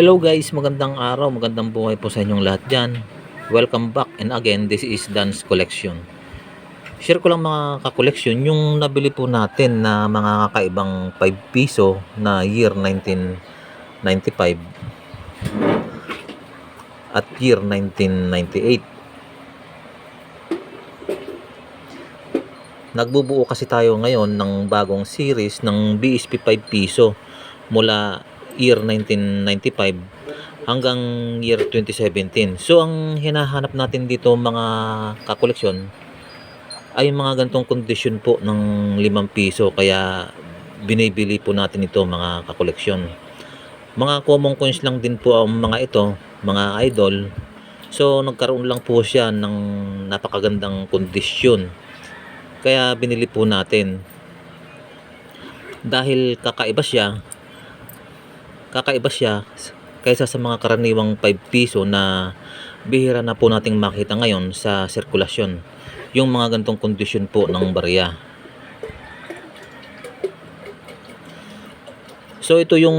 Hello guys, magandang araw, magandang buhay po sa inyong lahat dyan. Welcome back and again, this is Dan's Collection. Share ko lang mga kakoleksyon yung nabili po natin na mga kakaibang 5 piso na year 1995 at year 1998. Nagbubuo kasi tayo ngayon ng bagong series ng BSP 5 piso mula year 1995 hanggang year 2017. So ang hinahanap natin dito mga kakoleksyon ay mga gantong kondisyon po ng 5 piso kaya binibili po natin ito mga kakoleksyon. Mga common coins lang din po ang mga ito, mga idol. So nagkaroon lang po siya ng napakagandang kondisyon. Kaya binili po natin. Dahil kakaiba siya, kakaiba siya kaysa sa mga karaniwang 5 piso na bihira na po nating makita ngayon sa sirkulasyon. Yung mga gantong kondisyon po ng barya. So ito yung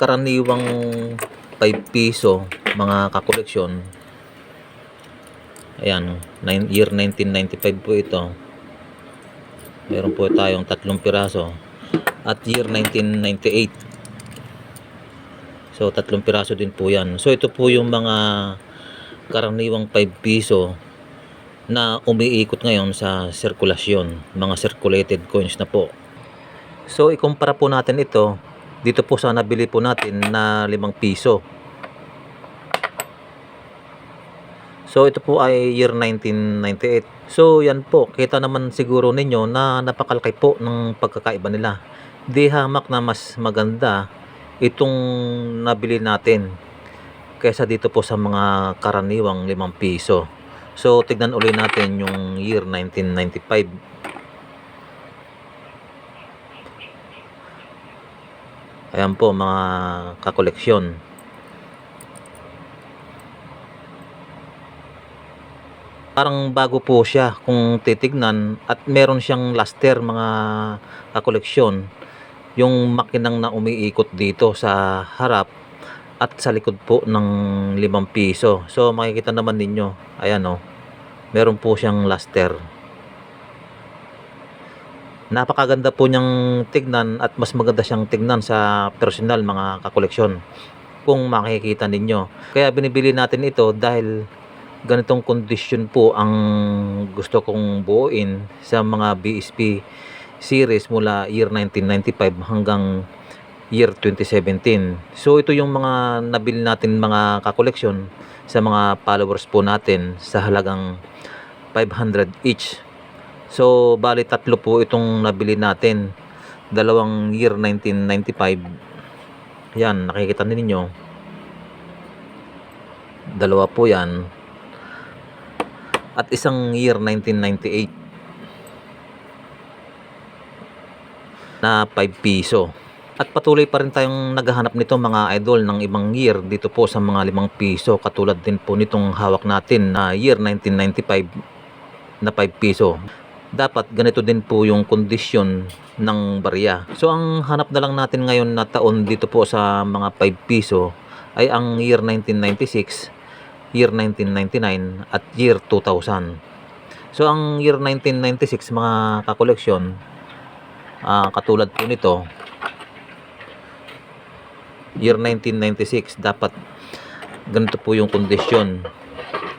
karaniwang 5 piso mga kakoleksyon. Ayan year 1995 po ito. Meron po tayong tatlong piraso. At year 1998 So, tatlong piraso din po yan. So, ito po yung mga karaniwang 5 piso na umiikot ngayon sa sirkulasyon. Mga circulated coins na po. So, ikumpara po natin ito. Dito po sa nabili po natin na 5 piso. So, ito po ay year 1998. So, yan po. Kita naman siguro ninyo na napakalaki po ng pagkakaiba nila. Di hamak na mas maganda itong nabili natin kaysa dito po sa mga karaniwang 5 piso. So, tignan uli natin yung year 1995. Ayan po mga kakoleksyon. Parang bago po siya kung titignan at meron siyang laster mga kakoleksyon yung makinang na umiikot dito sa harap at sa likod po ng 5 piso. So makikita naman ninyo, ayan o, meron po siyang laster. Napakaganda po niyang tignan at mas maganda siyang tignan sa personal mga kakoleksyon kung makikita ninyo. Kaya binibili natin ito dahil ganitong kondisyon po ang gusto kong buuin sa mga BSP series mula year 1995 hanggang year 2017. So ito yung mga nabili natin mga kakoleksyon sa mga followers po natin sa halagang 500 each. So bali tatlo po itong nabili natin. Dalawang year 1995. Yan, nakikita ninyo. Dalawa po yan. At isang year 1998. Na 5 piso. At patuloy pa rin tayong naghahanap nito mga idol ng ibang year dito po sa mga 5 piso katulad din po nitong hawak natin na year 1995 na 5 piso. Dapat ganito din po yung kondisyon ng barya. So ang hanap na lang natin ngayon na taon dito po sa mga 5 piso ay ang year 1996, year 1999 at year 2000. So ang year 1996 mga kakoleksyon Ah, katulad po nito year 1996 dapat ganito po yung kondisyon.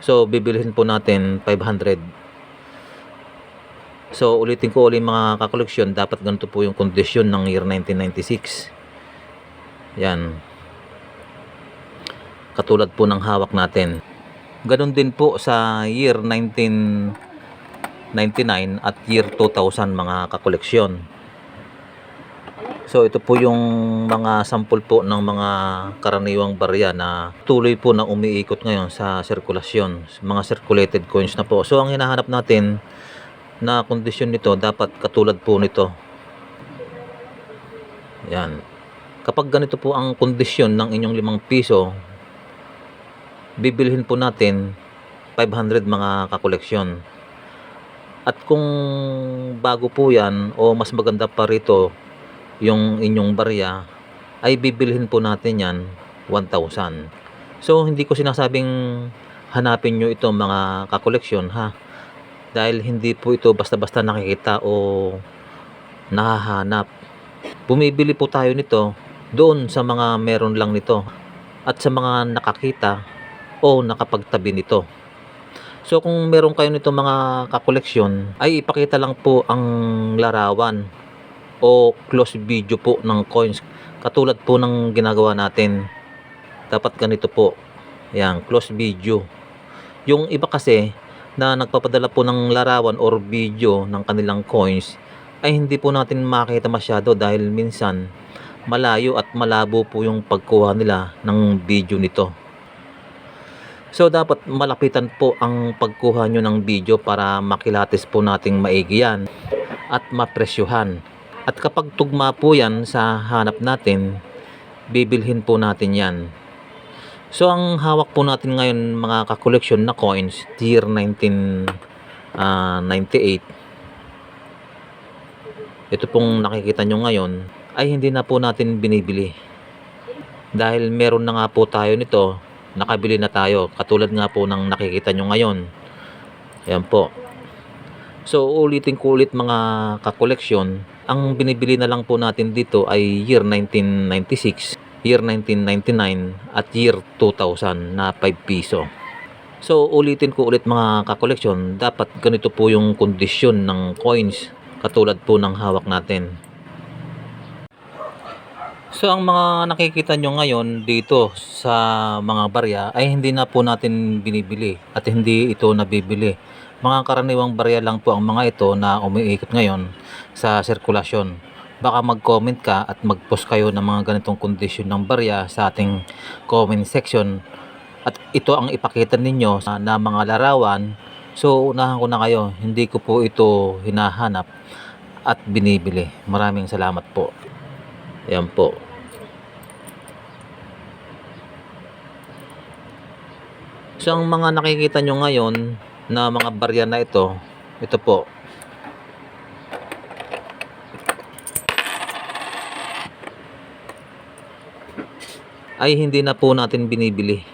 So bibilihin po natin 500 so ulitin ko ulit mga kakoleksyon dapat ganito po yung kondisyon ng year 1996 yan. Katulad po ng hawak natin. Ganun din po sa year 1999 at year 2000 mga kakoleksyon So ito po yung mga sample po ng mga karaniwang barya na tuloy po na umiikot ngayon sa sirkulasyon, mga circulated coins na po. So ang hinahanap natin na kondisyon nito dapat katulad po nito. Yan. Kapag ganito po ang kondisyon ng inyong 5 piso, bibilhin po natin 500 mga kakoleksyon. At kung bago po yan o mas maganda pa rito yung inyong barya ay bibilhin po natin yan 1,000. So, hindi ko sinasabing hanapin nyo ito mga kakoleksyon ha. Dahil hindi po ito basta-basta nakikita o nahahanap. Bumibili po tayo nito doon sa mga meron lang nito at sa mga nakakita o nakapagtabi nito. So kung meron kayo nito mga kakoleksyon ay ipakita lang po ang larawan o close video po ng coins katulad po ng ginagawa natin. Dapat ganito po. Yan, close video. Yung iba kasi na nagpapadala po ng larawan or video ng kanilang coins ay hindi po natin makita masyado dahil minsan malayo at malabo po yung pagkuha nila ng video nito. So dapat malapitan po ang pagkuha nyo ng video para makilatis po nating maigi yan at mapresyuhan. At kapag tugma po yan sa hanap natin, bibilhin po natin yan. So ang hawak po natin ngayon mga kakoleksyon na coins, year 1998. Ito pong nakikita nyo ngayon ay hindi na po natin binibili. Dahil meron na nga po tayo nito, nakabili na tayo. Katulad nga po ng nakikita nyo ngayon. Ayan po. So ulitin ko ulit mga kakoleksyon, ang binibili na lang po natin dito ay year 1996, year 1999 at year 2000 na 5 piso. So ulitin ko ulit mga kakoleksyon, dapat ganito po yung kondisyon ng coins katulad po ng hawak natin. So ang mga nakikita nyo ngayon dito sa mga barya ay hindi na po natin binibili at hindi ito nabibili. Mga karaniwang barya lang po ang mga ito na umiikot ngayon sa sirkulasyon. Baka mag-comment ka at mag-post kayo ng mga ganitong kondisyon ng barya sa ating comment section. At ito ang ipakita ninyo sa na mga larawan. So unahan ko na kayo, hindi ko po ito hinahanap at binibili. Maraming salamat po. Ayan po. So ang mga nakikita nyo ngayon na mga barya na ito ito po. Ay hindi na po natin binibili.